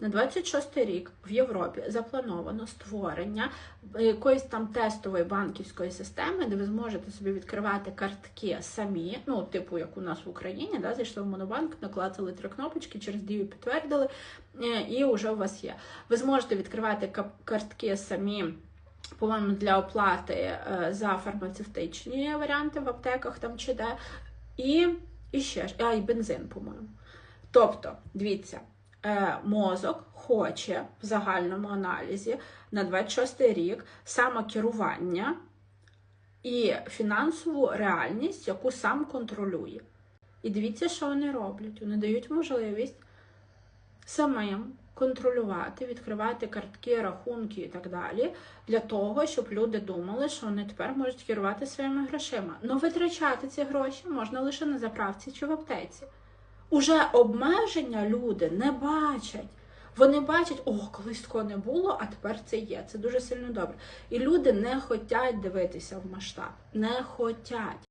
На 26 рік в Європі заплановано створення якоїсь там тестової банківської системи, де ви зможете собі відкривати картки самі, ну, типу, як у нас в Україні, да, зайшли в монобанк, наклацали три кнопочки, через дію підтвердили, е, і вже у вас є. Ви зможете відкривати картки самі. По-моєму, для оплати е, за фармацевтичні варіанти в аптеках там чи де, і, і ще ж, а, і бензин, по-моєму. Тобто, дивіться, мозок хоче в загальному аналізі на 26 рік самокерування і фінансову реальність, яку сам контролює. І дивіться, що вони роблять. Вони дають можливість самим контролювати, відкривати картки, рахунки і так далі, для того, щоб люди думали, що вони тепер можуть керувати своїми грошима. Но витрачати ці гроші можна лише на заправці чи в аптеці. Уже обмеження люди не бачать. Вони бачать, о, колись такого не було, а тепер це є. Це дуже сильно добре. І люди не хочуть дивитися в масштаб. Не хочуть.